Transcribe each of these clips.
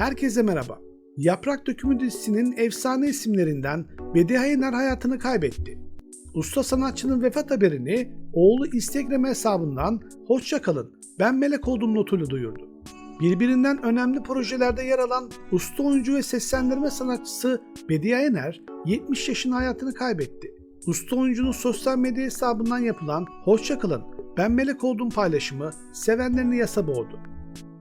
Herkese merhaba. Yaprak Dökümü dizisinin efsane isimlerinden Bediye Yener hayatını kaybetti. Usta sanatçının vefat haberini oğlu Instagram hesabından hoşça kalın ben melek oldum notuyla duyurdu. Birbirinden önemli projelerde yer alan usta oyuncu ve seslendirme sanatçısı Bediye Yener 70 yaşında hayatını kaybetti. Usta oyuncunun sosyal medya hesabından yapılan hoşça kalın ben melek oldum paylaşımı sevenlerini yasa boğdu.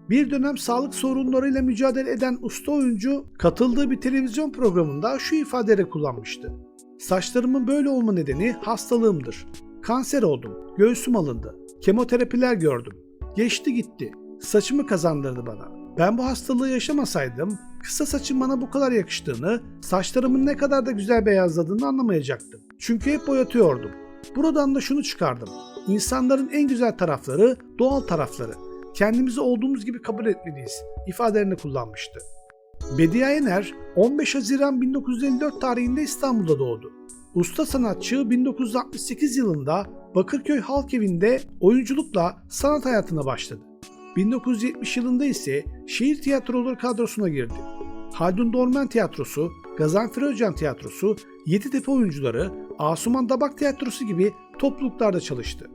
Bir dönem sağlık sorunlarıyla mücadele eden usta oyuncu katıldığı bir televizyon programında şu ifadeleri kullanmıştı. Saçlarımın böyle olma nedeni hastalığımdır. Kanser oldum, göğsüm alındı, kemoterapiler gördüm. Geçti gitti, saçımı kazandırdı bana. Ben bu hastalığı yaşamasaydım kısa saçın bana bu kadar yakıştığını, saçlarımın ne kadar da güzel beyazladığını anlamayacaktım. Çünkü hep boyatıyordum. Buradan da şunu çıkardım. İnsanların en güzel tarafları doğal tarafları kendimizi olduğumuz gibi kabul etmeliyiz ifadelerini kullanmıştı. Bediye Yener 15 Haziran 1954 tarihinde İstanbul'da doğdu. Usta sanatçı 1968 yılında Bakırköy Halk Evi'nde oyunculukla sanat hayatına başladı. 1970 yılında ise şehir tiyatroları kadrosuna girdi. Haldun Dormen Tiyatrosu, Gazanfer Özcan Tiyatrosu, Yeditepe oyuncuları, Asuman Dabak Tiyatrosu gibi topluluklarda çalıştı.